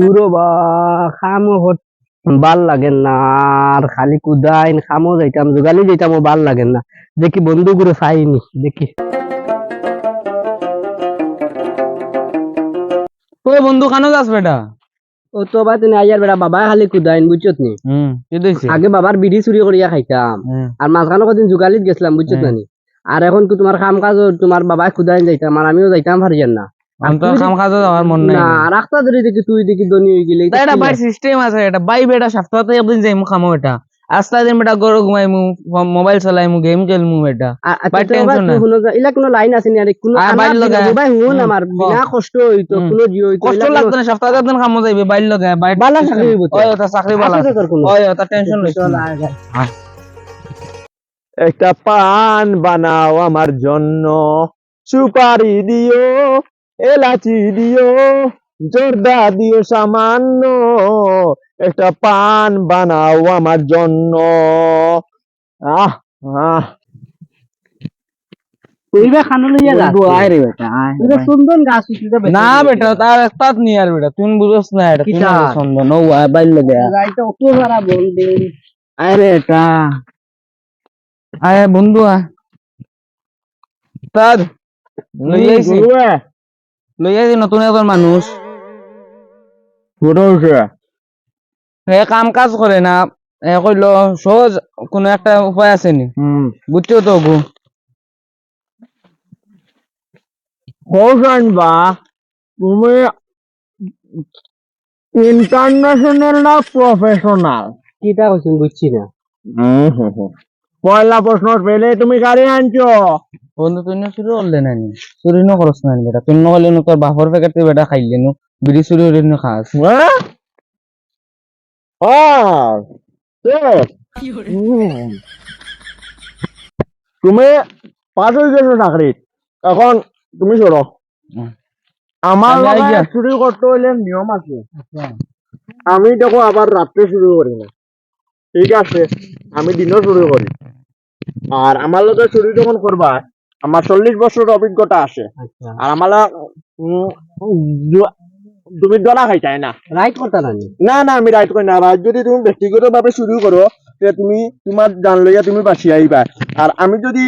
দূরো বা খামো হট ভালো লাগেন না আর খালি কুদাইন খামো যাইতাম যোগালি যাইতাম ভালো লাগেন না। দেখি বন্ধু করে চাইনি দেখি। ওই বন্ধু কানো যাস বেটা? ও তো বা তুমি আইয়ার বেড়া বাবা খালি কুদাইন বুঝছত নি? আগে বাবার বিড়ি চুরি করিয়া খাইতাম। আর মাঝখানে কদিন যোগালিত গেছিলাম বুঝছত। নানি? আর এখন কি তোমার কাম কাজ তোমার বাবাই কুদাইন যাইতাম আর আমিও যাইতাম পারিয়ান না। অন্তর কাম কাজ আমার মন নাই না দেখি তুই দেখি দনি হয়ে গেলে এটা বাই সিস্টেম আছে এটা বাই বেটা সপ্তাহে একদিন যাইমু খামো এটা। আস্তা দিন বেটা গরু ঘুমাইমু মোবাইল চালাইমু গেম খেলমু বেটা বাই tension নাই। ইলা কোনো লাইন আছে নি? কোনো বাইর লগা। বিনা হুন আমার বিনা কষ্ট হইতো হুম। কোনো জিও হইতো কষ্ট লাগতো না? সপ্তাহে একদিন খামো যাইবে বাইর লগে। বাই বালা চাকরি হইব ওই ওটা চাকরি? ওই ওটা টেনশন। একটা পান বানাও আমার জন্য সুপারি দিও। এলাচি দিও জর্দা দিও সামান্য। একটা পান বানাও আমার জন্য। আহ আহ। তুই বা খানো লইয়া যা বন্ধু আয় রে বেটা আয়। তুই সুন্দর গাছ উঠি বেটা। না বেটা তার একটাত নি আর বেটা তুই বুঝছ না এটা তুই কিটা? সুন্দর নৌ বাইর লগে যাইতে অত সারা বল দে আয় রে এটা আয় বন্ধু আয়। তার আইছি গুরুয়ে, নতুন একজন মানুষ। কাম কাজ করে না এ কইলো সহজ কোন একটা উপায় আছে নি? বুঝছ তো গু হোসেন বা তুমি ইন্টারন্যাশনাল না প্রফেশনাল কিটা কইছিস বুঝছি না। পয়লা প্রশ্ন পেলে তুমি গাড়ি আনছো। বন্ধু তুই শুরু করলে না নি চুরি ন করস না নি বেটা। তুই নহলে নো তোর বাপর প্যাকেট বেটা খাইলে নো। বিড়ি চুরি হইলে নো খাস। হ্যাঁ। হুম। তুমি পাস হয়ে গেছো চাকরিত এখন তুমি সরো। হুম। আমার চুরি করতে হইলে নিয়ম আছে। আমি দেখো আবার রাত্রে শুরু করি না। ঠিক আছে আমি দিনও শুরু করি। আর আমার লগে চুরি যখন করবা আমার চল্লিশ বছর অভিজ্ঞতা আছে। আচ্ছা। আর আমার তুমি দলা খাইতাই না? রাইট কথা না না? না আমি রাইট করি না। রাইট যদি তুমি ব্যক্তিগত ভাবে শুরু করো তুমি তোমার জান লইয়া তুমি বাঁচি আইবা। আর আমি যদি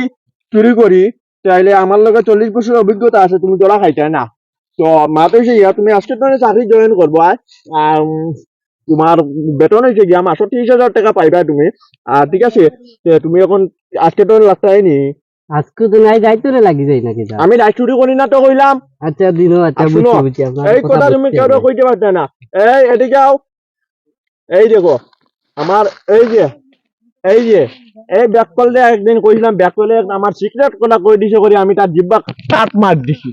চুরি করি তাইলে আমার লগে চল্লিশ বছর অভিজ্ঞতা আছে তুমি দলা খাইতে না? তো মা তো ইয়া তুমি আজকে তো চাকরি জয়েন করব। আর তোমার বেতন হয়েছে গিয়া মাসে ত্রিশ হাজার টাকা পাইবা তুমি। আর ঠিক আছে। তুমি এখন আজকে তো লাগতাই নি। আজকে তো নাই যাইতো রে লাগি যাই নাকি আমি রাইট চুরি করি না তো কইলাম। আচ্ছা দিনো আচ্ছা বুঝছি বুঝছি এই কথা তুমি কেউ কইতে পারতে না। এই এদিকে আও। এই দেখো আমার এই যে এই যে এই ব্যাক করলে একদিন কইছিলাম ব্যাক করলে আমার সিক্রেট কথা কই দিছে করে আমি তার জিব্বা কাট মার দিছি।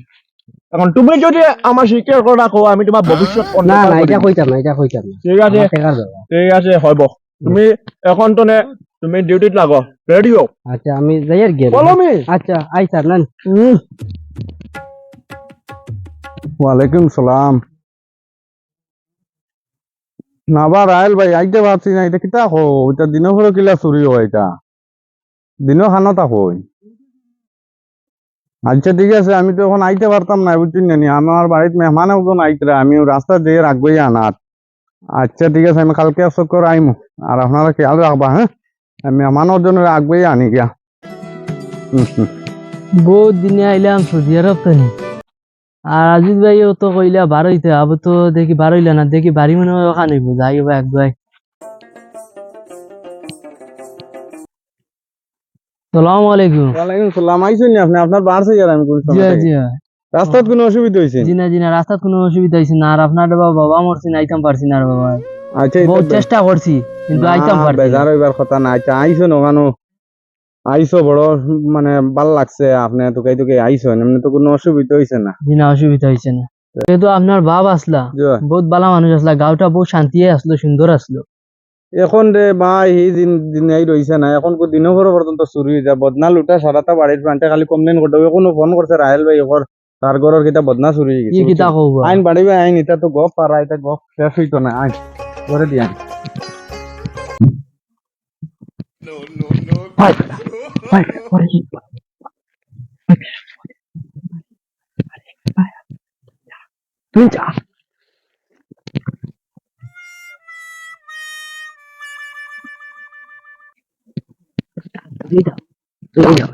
এখন তুমি যদি আমার সিক্রেট কথা কো আমি তোমার ভবিষ্যৎ না না এটা কইতাম না এটা কইতাম না। ঠিক আছে ঠিক আছে হইব। তুমি এখন তো নে তুমি ডিউটিত লাগো। রেডিও আচ্ছা আমি যাই আর ফলো মি আচ্ছা আই স্যার নেন। ওয়ালাইকুম সালাম। নাবা রাইল ভাই আইতে পারছি না এটা কিতা হো এটা দিনও পরে কিলা চুরি হয় এটা। দিনও খানো তা হই আচ্ছা ঠিক আছে আমি তো এখন আইতে পারতাম না বুঝছি না আমার বাড়িতে মেহমান একজন আইতরা আমি রাস্তা দিয়ে রাখবই আনার আচ্ছা ঠিক আছে আমি কালকে চক্কর আইমু আর আপনারা খেয়াল রাখবা হ্যাঁ আমি মেহমানের জন্য আনি গিয়া। বহুত দিনে আইলাম সৌদি আরব আর আজিজ ভাইও তো কইলা বারোইতে আবু তো দেখি বারোইলা না দেখি বাড়ি মনে হয় ওখানে যাই বা এক ভাই সালাম আলাইকুম। ওয়ালাইকুম সালাম আইসেন আপনি? আপনার বাড়ছে গেল আমি কোন জি জি। রাস্তার কোনো অসুবিধা হয়েছে জি না জি না রাস্তার কোনো অসুবিধা হয়েছে না আর আপনার বাবা বাবা মরছি না আইতাম পারছি না আর বাবা। আচ্ছা বহুত চেষ্টা করছি কিন্তু আইতাম পারছি। বেজার হইবার কথা না। আচ্ছা আইসো নগানো আইসো বড় মানে ভালো লাগছে আপনি তোকে তোকে আইসো এমনি তো কোনো অসুবিধা হইছে না। জি না অসুবিধা হয়েছে না। যেহেতু আপনার বাপ আসলা বহুত ভালো মানুষ আসলা গাঁওটা বহুত শান্তি আসলো সুন্দর আসলো। এখন রে মা এই দিন দিন এই রইছে না এখন কো দিনও পর পর্যন্ত চুরি হয়ে যায়। বদনা লুটা সারাটা বাড়ির প্রান্তে খালি কমপ্লেন করতে কোনো ফোন করছে রাহেল ভাই ওর তার ঘরের কিতা বদনা চুরি হয়ে গেছে। আইন বাড়িবে আইন এটা তো গপ পারা এটা গপ শেষ হইতো না আইন। করে দিয়ে ভাই ভাই করে কি? তুই যা। তুই যা তুই যা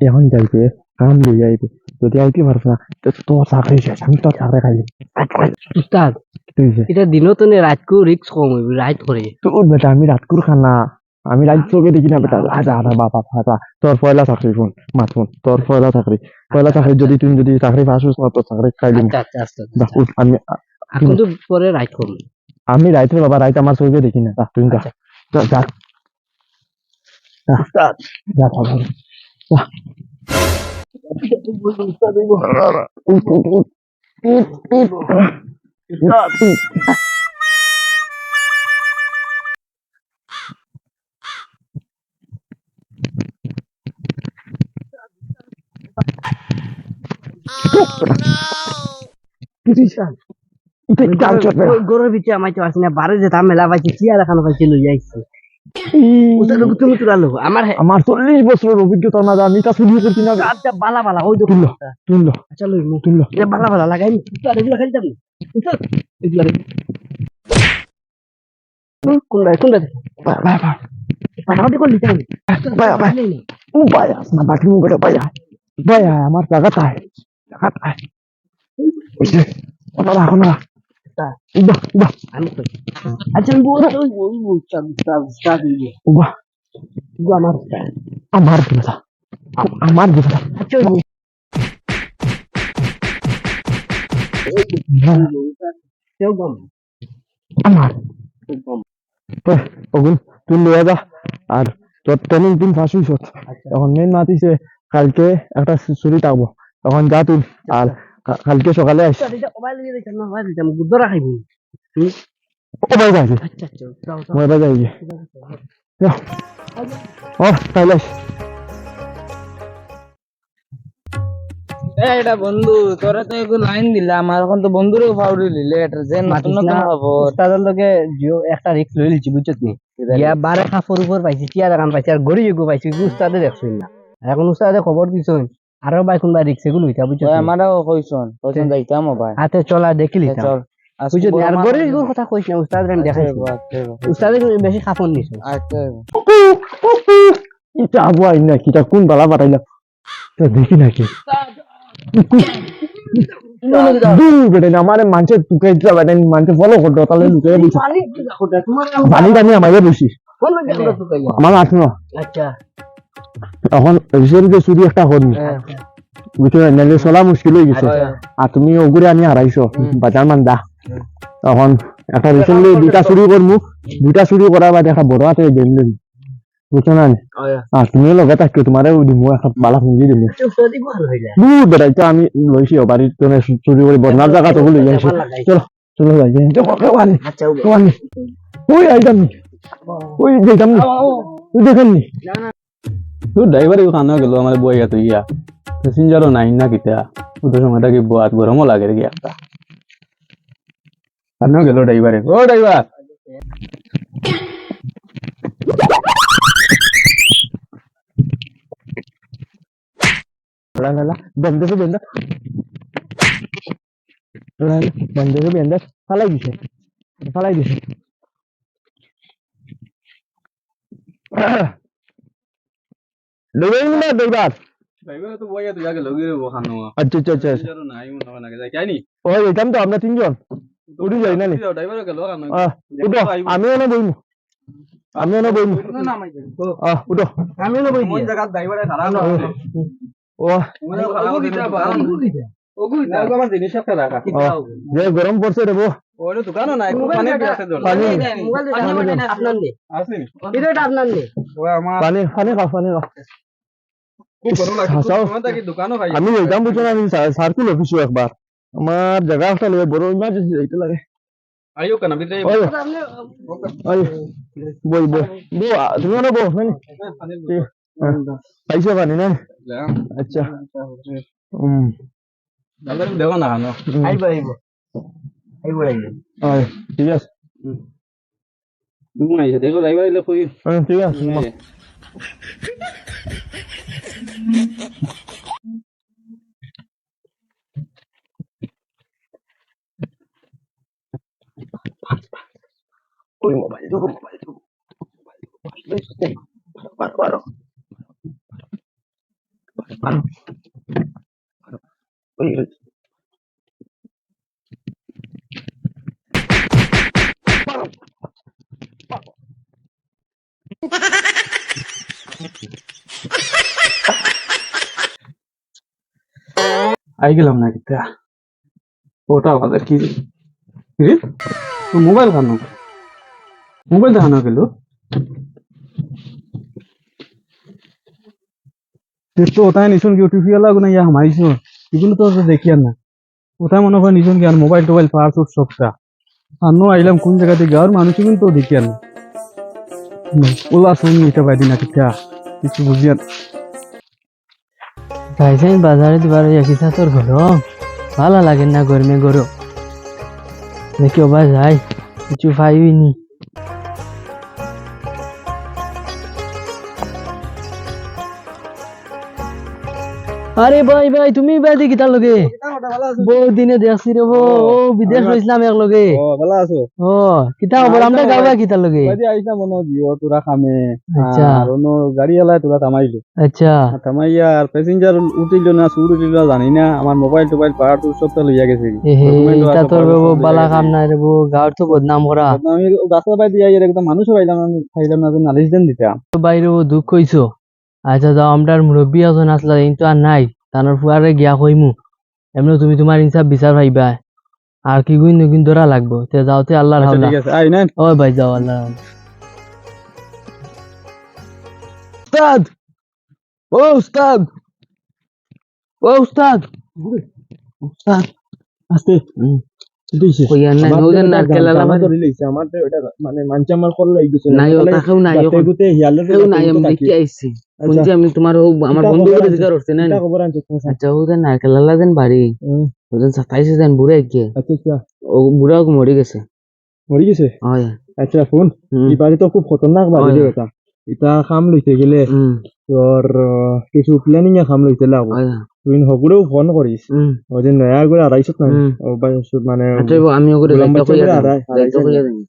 এখন যাইবে কাম লই যাইবে যদি আইতে পারছ না তো তোর চাকরি শেষ আমি তোর চাকরি খাই উস্তাদ এটা দিনও তো রাতকু রিক্স কম হইব রাত করে তোর বেটা আমি রাত করে খানা আমি রাত চোখে দেখি না বেটা আজা আরে বাবা ফাটা তোর পয়লা চাকরি ফোন মাত ফোন তোর পয়লা চাকরি পয়লা চাকরি যদি তুই যদি চাকরি পাস না তোর চাকরি খাই দিন আমি এখন তো পরে রাত করুন আমি রাইতে বাবা রাইতে আমার চোখে দেখি না যা, তুই যা যা, যা গরুর ভিতরে আমাইতে পারছি না বারে যে তার মেলা পাইছি চিয়া দেখানো পাইছি লই যাইছি উস্তাদ তুমি তুলালো আমার আমার চল্লিশ বছরের অভিজ্ঞতা না জানি তা শুরু করছি আচ্ছা বালা বালা ওই তুললো আচ্ছা তুললো। বালা বালা লাগাই এগুলো খালি যাবি। এগুলো কোনটা কোনটা পাঠাপাঠি করলি তাই বাকি আমার তাই তাই। রাখো না উবা উবা আমি কই আচ্ছা আমি বলছি ওই ওই উস্তাদ উস্তাদ উস্তাদ উবা এগুলো আমার উস্তাদ আমার দেবতা আমার দেবতা আচ্ছা ওই কেউ গম আমার গম ওগুন তুই লয়ে যা আর তোর ট্রেনিং দিন ফাঁসি সত এখন মেন মাতিছে কালকে একটা চুরি থাকব তখন যা তুই আর কা- কালকে সকালে এটা মোবাইল দিয়ে দেখেন না মোবাইল দিতাম গুদ্দ রাখাইবি ও ভাই আচ্ছা আচ্ছা ও এটা বন্ধু তোরা তো এগুলো লাইন দিলাম আর এখন তো বন্ধুরে ফাউরি লিলে এটা যে নতুন নতুন খবর। লগে জিও একটা রিক্স লই লিছি বুঝছত নি? ইয়া বারে খাফর উপর পাইছি টিয়া দেখান পাইছি আর গড়ি এগো পাইছি উস্তাদে দেখছই না। আর এখন উস্তাদে খবর দিছই আরও বাই কোনবা রিক্স এগুলো হইতা নি? আমারও কইছন কইছন যাইতাম ভাই। হাতে চলা দেখিলি চল নি? বড় আর আছে। এগুলোর কথা কইছি না উস্তাদ আমি আচ্ছা, আচ্ছা, আচ্ছা। বেশি খাফন নিছে আচ্ছা ইটা আবু আইন না কিটা কোন বালা বাটাইলা তো দেখি নাকি? না মানুষের ফলো করতো তাহলে বালি আমাকে আমার আস আচ্ছা। এখন রিসেন্টলি চুরি একটা হল বুঝছ নাহলে চলা মুশকিল হয়ে গেছে। আচ্ছা। আর তুমি ওগুলো আনি হারাইছো বাজার মান দা তখন একটা রিসেন্টলি দুইটা চুরি করমু দুইটা চুরি করার বাদে একটা বড় হাতে দিন দিন বুঝছ না আর তুমিও লগে থাকিও তোমারে দিমু একটা বালা পুঁজি দিমু। দূর বেটাই তো আমি লইছি বাড়ির তোনে চুরি করে বদনার জায়গা তো লই যাইছি চলো চলো যাই ওই আইতাম ওই যাইতাম তুই দেখেন নি তোর ড্রাইভারে ওখানে গেল আমার বই গেত ইয়া প্যাসেঞ্জারও নাই না কিতা ওদের সময়টা কি বাত গরমও লাগে রে কি একটা ওখানেও গেল ড্রাইভারে ও ড্রাইভার ला ला ला बंद से बंद ला ला बंद से बंद ফালাই দিছে ফালাই দিছে লই না দইবার ড্রাইভারে তো বই গেত ইয়া গেল গিরে ওখানে আচ্ছা আচ্ছা আচ্ছা নাই মনে হয় না যাই কাইনি ও এটাম তো আমরা তিনজন উঠি যাই না নি ড্রাইভারে গেল ওখানে উঠো আমি এনে বইমু আমি এনে বইমু আহ উঠো না বই কোন জায়গা ড্রাইভারে খারাপ না ও আমার জিনিস একটা রাখা ও, যে গরম পড়ছে রে বো দোকানও নাই পানি আছে পানি আপনার নে এটা আপনার নে। পানি পানি খাও পানি খাও। খুব গরম লাগছে হাসাও। তোমার কি দোকানও খাই আমি যাইতাম বুঝছ না আমি সার্কুল অফিসে একবার। আমার জায়গা একটা লগে বড় ইমার্জেন্সি যাইতে লাগে। আইও কেন বিতে বই বই। বো তুমি না বো মানে পাইছো পানি না আচ্ছা। হুম দেখো না কেন হুম। আইব আইব আইব আইব ওই, ঠিক আছে ঘুমাইছে দেখো ড্রাইভার এলে কই ঠিক আছে ওই মোবাইল দেখো মোবাইল দেখো পারো পারো পারো ওই আই গেলাম না কিতা ওটা আমাদের কি রে তো মোবাইল খানো মোবাইল দেখানো গেল তো ওটাই নিশুন কি ওটিপি লাগু না ইয়া হামাইছো এগুলো তো দেখি আর না। ওটাই মনে হয় নিশুন কি আর মোবাইল টোবাইল পাওয়ার সুট সবটা। আর নো আইলাম কোন জায়গা থেকে আর মানুষ কিন্তু দেখি আর না। ওলা শুন নিতে পারি না কিতা কিছু বুঝি আর যাইছেন বাজারে দিবার একিসা তোর গরম ভালো লাগে না গরমে গরম দেখি ওবা যাই, কিছু পাইবিনি আরে ভাই ভাই তুমি বাইদি কিতার লগে? বহু দিনে দেখছি রে ও বিদেশ হইছিলাম এক লগে। ও ভালো আছো? ও কিতা খবর? আমরা গাওয়া কিতার লগে? বাদি আইসা মনে দিও তোরা খামে। আচ্ছা। আর অন্য গাড়ি এলাই তোরা থামাইলো। আচ্ছা। থামাইয়া আর প্যাসেঞ্জার উঠিল না সুর উঠিল জানি না। আমার মোবাইল টোবাইল পাহাড় তো সবটা লইয়া গেছে। এটা তোর বাবু বালা কাম নাই রে গাঁর তো বদনাম করা আমি পাই দিয়ে আইয়ার একদম মানুষ পাইলাম না খাইলাম না নালিশ দেন দিতাম বাইরে দুঃখ হইছো আচ্ছা যাও আমরার মুরব্বী আছেন আসলা কিন্তু আর নাই তানোর ফুয়ারে গিয়া কইমু এমনি তুমি তোমার ইনসাফ বিচার পাইবা আর কি গুইন নগুইন ধরা লাগবো। তে যাওতে আল্লাহর আচ্ছা হাওলা ঠিক আছে আই না ও ভাই যাও আল্লাহ উস্তাদ! ও উস্তাদ! ও উস্তাদ! উস্তাদ! আস্তে আমি তোমার আমার বন্ধু করে না আচ্ছা ওদের নারকেল আলা দেন বাড়ি ওদের সাতাইশে দেন বুড়া গিয়ে ও বুড়া মরে গেছে মরি গেছে আচ্ছা শুন এই বাড়ি তো খুব খতরনাক বাড়ি। এটা খাম লইতে গেলে তোর কিছু প্ল্যানিং এ খাম লইতে লাগবো তুই হগুলেও ফোন করিস ওই যে নয়া করে আড়াইশো না ও মানে আমি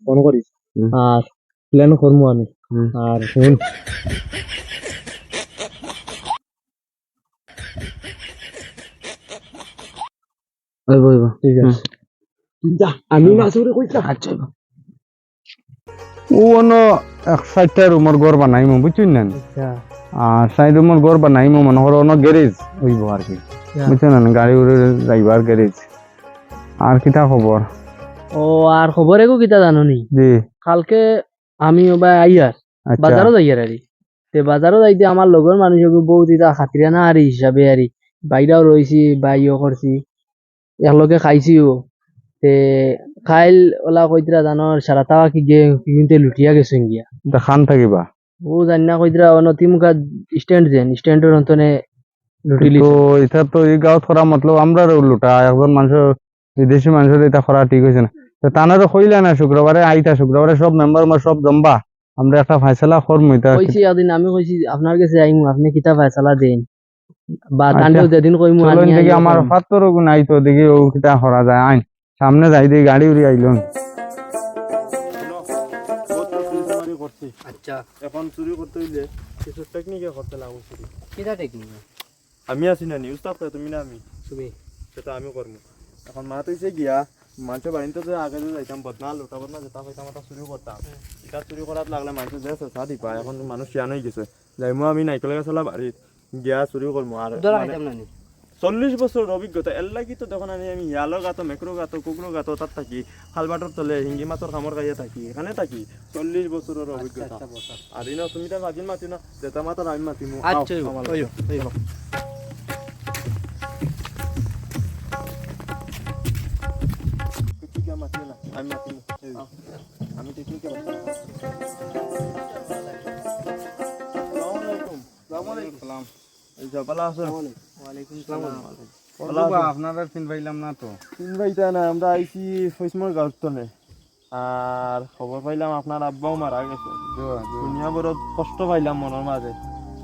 ফোন করিস আর প্ল্যান করব আমি। আর শুন। ঠিক আছে। আমি না আসলে কইতা আচ্ছা ও অন্য এক সাইডটা রুমের ঘর বানাইমু বুঝছেন না আচ্ছা। আর সাইড রুমের ঘর বানাইমু মনে করো অন্য গ্যারেজ হইব আর কি। বুঝছেন না গাড়ি উড়ে যাইবার গ্যারেজ আর কিতা খবর? ও আর খবর একো কিতা জানো নি? জি। কালকে আমি ওবা আইয়ার আচ্ছা। বাজারও যাইয়ার আরি। তে বাজারও যাইতে আমার লগর মানুষ বহুত ইতা খাতিরা না আরি হিসাবে আরি বাইরাও রইছি বাইও করছি একলগে খাইছিও। তে খাইল ওলা কইতরা জানোর সারা তাওয়া কি গে কিন্তু লুটিয়া গেছেন গিয়া। খান থাকিবা? ও জানি না কইতরা অনতি মুখা স্ট্যান্ড যেন স্ট্যান্ডের অন্তনে লুটি তো এটা তো এই করা মতলব আমরা লুটা একজন মানুষ বিদেশি মানুষের এটা করা ঠিক হয়েছে না তো তানারও কইলা না শুক্রবারে আইতা শুক্রবারে সব মেম্বার মার সব জম্বা আমরা একটা ফাইসলা করমু এটা কইছি একদিন আমি কইছি আপনার কাছে আইমু আপনি কিতা ফয়সালা দেন বা। তান্ডেও যেদিন কইমু আমি আমার নাই তো দেখি ও কিতা করা যায় আইন সামনে যাই দেখি গাড়ি উড়ি আইলো আচ্ছা। এখন চুরি করতে হইলে কিছু টেকনিকে করতে লাগবো চুরি। কিতা টেকনিক আমি আছি না নিউজ তাপ তুমি না আমি। তুমি? সেটা আমি করব। এখন মা তুইছে গিয়া মানুষের বাড়িতে যে আগে যে যাইতাম বদনা লোটা বদনা যেটা পাইতাম ওটা চুরি করতাম। এটা চুরি করাত লাগলে মানুষ যে সাদি পায় এখন মানুষ শিয়ান হয়ে গেছে। যাইমু আমি নাইকলে গেছিলা বাড়িত গিয়া চুরি করব আর মানে না নি? চল্লিশ বছর অভিজ্ঞতা এর লাগি তো তখন আমি আমি ইয়ালো গাতো মেক্রো গাতো কুকরো গাতো তাত থাকি খালবাটর তলে হিঙ্গি মাছর খামর গাইয়ে থাকি এখানে থাকি চল্লিশ বছরের অভিজ্ঞতা আচ্ছা। আর ইনো তুমি তো মাতিন মাতি না যেটা মাতার আমি মাতিমু আচ্ছা, না, আমি মাতিমু। আমি টেকনিকে মাতিমু। আসসালামু আলাইকুম। আসসালামু আলাইকুম। এই যে, ভালো আছো? আছো? আপনারা চিন পাইলাম না তো? তিন ভাইটা না আমরা আইছি ফৈসমর গাঁওর আর খবর পাইলাম আপনার আব্বাও মারা গেছে। দুনিয়া বড় কষ্ট পাইলাম মনের মাঝে।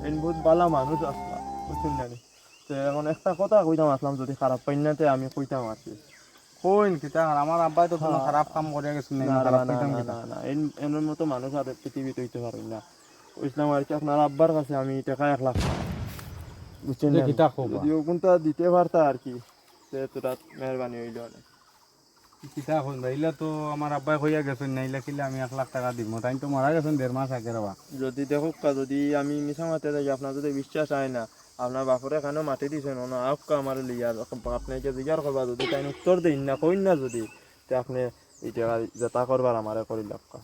এই বহুত বালা মানুষ আসলাম বুঝছেন না তো এখন একটা কথা কইতাম আসলাম যদি খারাপ পাই না তে আমি কইতাম কি। কইন কিতা আমার আব্বাই তো কোনো হ্যাঁ। খারাপ কাম করে গেছে না না, খারাপ কইতাম কিতা? না, না, এন- এনের মতো মানুষ আর পৃথিবীতে হইতে পারেন না। বুঝলাম আর কি আপনার আব্বার কাছে আমি টাকা এক লাখ টাকা। বুঝছেন যে না? কিতা কবা? যদি ওগুনটা দিতে পারতা আর কি সে তোরা মেহরবানি হইল অনেক কিতা ভাইলা তো আমার আব্বাই কইয়া গেছেন নাইলা কিলে আমি এক লাখ টাকা দিব তাই তো মারা গেছেন দেড় মাস আগে রবা যদি দেখো যদি আমি মিশা মাতে থাকি আপনার যদি বিশ্বাস হয় না আপনার বাপরে এখানেও মাটি দিছেন আমার লিয়ার আপনি যে জিজ্ঞাসা করবা যদি তাই উত্তর দিন না কইন না যদি তে আপনি এটা যেটা করবার আমারে করি লাভকা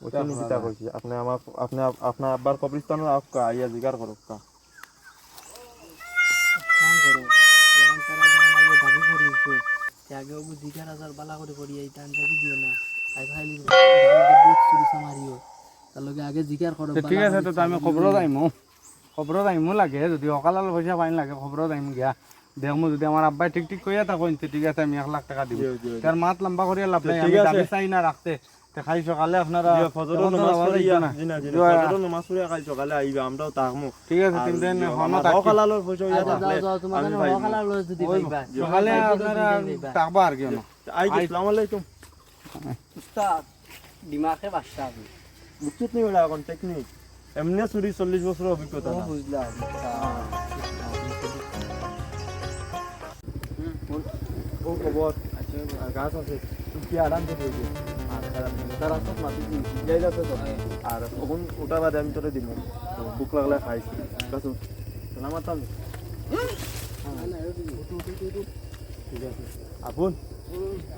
বুঝছেন নি কিতা কইছি আপনি আমার আপনি আপনার আব্বার কবরস্থানের আউকা আইয়া জিজ্ঞাসা করুক আগে ওগু জিজ্ঞার আজার বালা করে করি এই টান টাকি দিও না। আই ফাইলি চুরি সামারিও। তার লগে আগে জিজ্ঞার করো ঠিক আছে তো আমি খবরও যাইমু খবরও যাইমু লাগে যদি অকালাল পয়সা পাইন লাগে খবরও যাইমু গিয়া। দেখমু যদি আমার আব্বাই ঠিক ঠিক কইয়া থাকো ঠিক আছে আমি এক লাখ টাকা দিব তার মাত লম্বা করিয়া লাভ নাই আমি দাবি চাই না রাখতে। খাই সকালে আপনারা ফজরের নামাজ পড়িয়া যাইতো না। জি না, জি না, জিও, ফজরের নামাজ পড়িয়া কাল সকালে আইবা আমরাও তাকমু ঠিক আছে তিন দিন হনো থাকি। অকালালোর পয়সা আচ্ছা থাকলে। হকালার লয়ে যদি পাইবা সকালে আপনারা। থাকবা আর কি আই আসসালামু আলাইকুম উস্তাদ দিমাগে বাসটা আমি বুঝছিস নি ওটা এখন টেকনিক এমনি চুরি চল্লিশ বছর অভিজ্ঞতা না। বুঝলাম ও খবর আর গাছ আছে কি আরাম আর তার রাস্তাত মাটি দি যাই যাচ্ছে তো। আর ওখান ওটা বাদে আমি তোরে দিব তো বুক লাগলে খাইছি। ঠিক আছে সালামাত আমি ঠিক আছে। আপন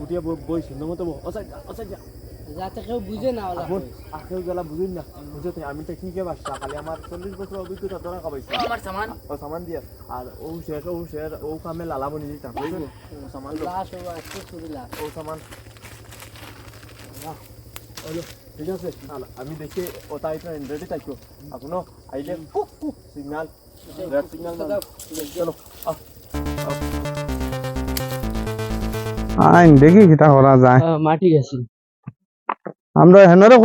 উঠিয়া বই সুন্দর মতো অসাই অসাই যা যাতে কেউ বুঝে না আখেও গেলা বুঝুন না। আমি বাসা খালি আমার চল্লিশ বছর অভিজ্ঞতা আমার সামান। ও সামান দিয়া। আর ও শেষ ও শেষ ও কামে লালা বনি দিতাম। ও সামান ও ঠিক আছে আমি দেখি ওটা এটা রেডি থাকো আপনো আইলে সিগন্যাল রেড সিগন্যাল চলো আইন দেখি করা যায়। মাটি গেছি। আমরা হেনরে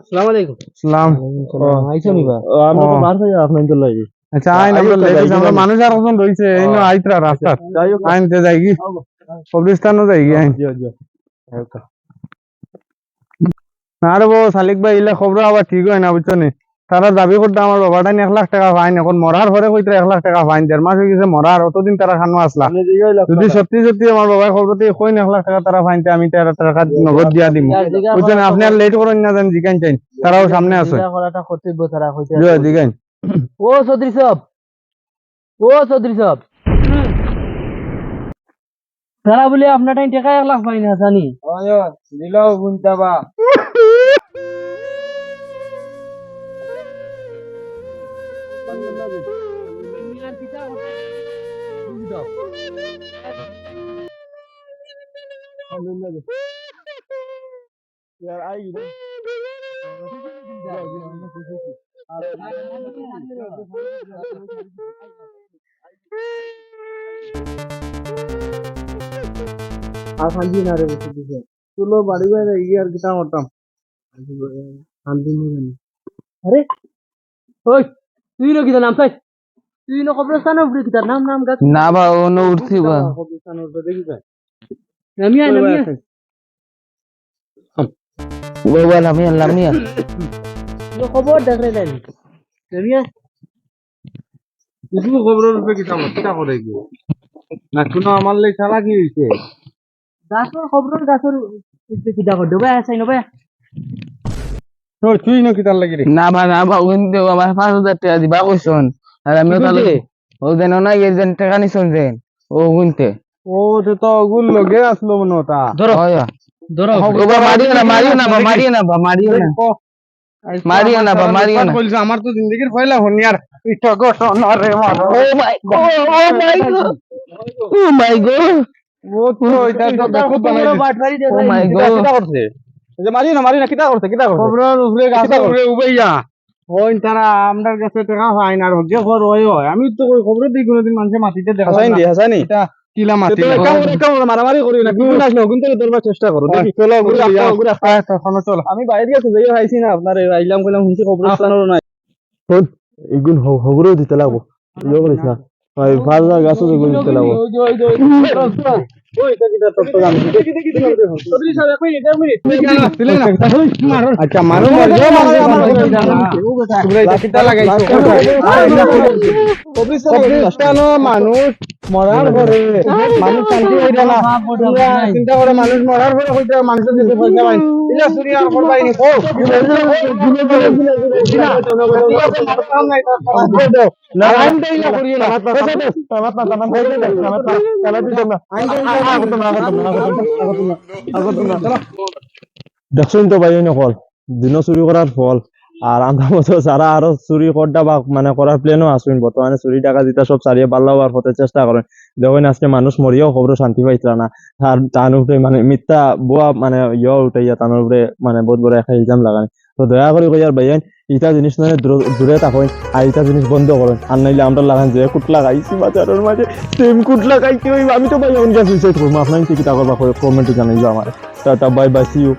আসসালামু আলাইকুম। সালাম আইছো নিবা? আমরা তো বার আপনার তো লাগে। আচ্ছা আইন আমরা লেডিস আমরা মানুষ আর কজন রইছে এই নো আইতরা রাস্তা যাই আইন তে যাই কি? কবরস্থানও যাই কি আইন? না রে বউ শালিক ভাই ইলে খবর আবার ঠিক হয় না বুঝছ নি? তারা দাবি করতে আমার বাবাটা এক লাখ টাকা ফাইন এখন মরার পরে কইতে এক লাখ টাকা ফাইন দেড় মাস হয়ে গেছে মরার অতদিন তারা খানো আসলা যদি সত্যি সত্যি আমার বাবার খবর দিয়ে কইন এক লাখ টাকা তারা ফাইনতে আমি তার টাকা নগদ দিয়া দিম। বুঝছেন আপনি আর লেট করেন না জান জিগাইন চাইন তারাও সামনে আছে। কর্তব্য তারা জিগাইন ও চৌধুরী সাহেব। ও চৌধুরী সাহেব। তারা বলি আপনার টাইম টেকা এক লাখ পাই না জানি দিলাও গুনতাবা Thank you. আর শান্তি না রে বসে দিছে তুলো বাড়ি বাইরে গিয়ে আর কিতা করতাম শান্তি নেই জানি। আরে ওই তুই নো কিতা নাম? তাই তুই নো কবরস্থানের উপরে কিতা নাম? নাম গাছ। না বা অন্য উঠছি বা। কবরস্থানের উপরে দেখি যায় নামি আয় নামি আয়। মোবাইল আমি আনলাম নিয়া নো খবর দেখ রে নামি নামি আয়। কিছু খবরের উপরে বল, কিতা করে কি না কোনো আমার লাই ছাড়া কি হইছে? খবর গাছর উপরে কিতা কর দেবে সাইনো ভাই তুই না কিতার লাগি রে না বা না বা কিন্তু আমার পাঁচ হাজার টাকা দিবা কইছন আর আমিও তাহলে ও দেন না এই যেন টাকা নিছন যেন। ও গুনতে ও তো তো ওগুল লগে আসলো মনে হতা ধরো ধরো ও বা মারিও না মারিও না বা মারিও না বা মারিও না। মারিও না বা মারিও না। বলছে আমার তো জিন্দগির পয়লা হনিয়ার ইটা ঘটনা রে মারো oh my O my god oh my god ও তো এটা তো দেখো বানাই ও মাই গড কিতা করছে? যে মারি না মারি না কিতা করছে কিতা করছে? খবরের উপরে গাছের উপরে উবাইয়া ওই তারা আমরার কাছে টাকা হয় না আর হগে খবর হয় হয়। আমি তো কই খবর দিই কোনোদিন মানুষে মাটিতে দেখা হাসাইন দি হাসানি এটা কিলা করে মারামারি করি না। কিন্তু আসলে অগুন থেকে ধরবার চেষ্টা করো দেখি। চলো ঘুরে ঘুরে আসো, চলো। আমি বাইরে গেছি যাই খাইছি না। আপনার আইলাম কইলাম শুনছি কবরস্থানেরও নাই। এগুন হগুরেও দিতে লাগবো। ইয়ে করিস না। ভাই ভালো গাছে তো গুলি লাগবো আচ্ছা মানুষ মানুষ মরার পরে মানুষ শান্তি হইতে না চিন্তা করে মানুষ মরার পরে হইতে মানুষের দিতে পয়সা পাই এটা চুরি আর করবাই নি কো আইন দেই না করিয়ে না দেখছেন তো ভাই নকল দিন চুরি করার ফল আর আমরা মতো যারা আরও চুরি করটা বা মানে করার প্লেনও আসুন বর্তমানে চুরি টাকা দিতে সব সারিয়ে পাল্লা হওয়ার পথে চেষ্টা করেন। দেখেন, আজকে মানুষ মরিয়াও খবর শান্তি পাইতরা না। আর তার উপরে মানে মিথ্যা বুয়া মানে ইয়ে উঠাইয়া তার উপরে মানে বহুত বড় একটা ইলজাম লাগান তো দয়া করে কইয়ার ভাইয়ান, ইটা জিনিস মানে দূর- থাকেন আর ইটা জিনিস বন্ধ করেন। আর নাইলে আমরা লাগান যে কুট লাগাইছি বাজারের মাঝে। সেম কুট লাগাইছি ওই আমি তো ভাই সুইসাইড করব আপনার কি কিতা করবা কমেন্টে জানাইবা আমার। Tata bye bye see you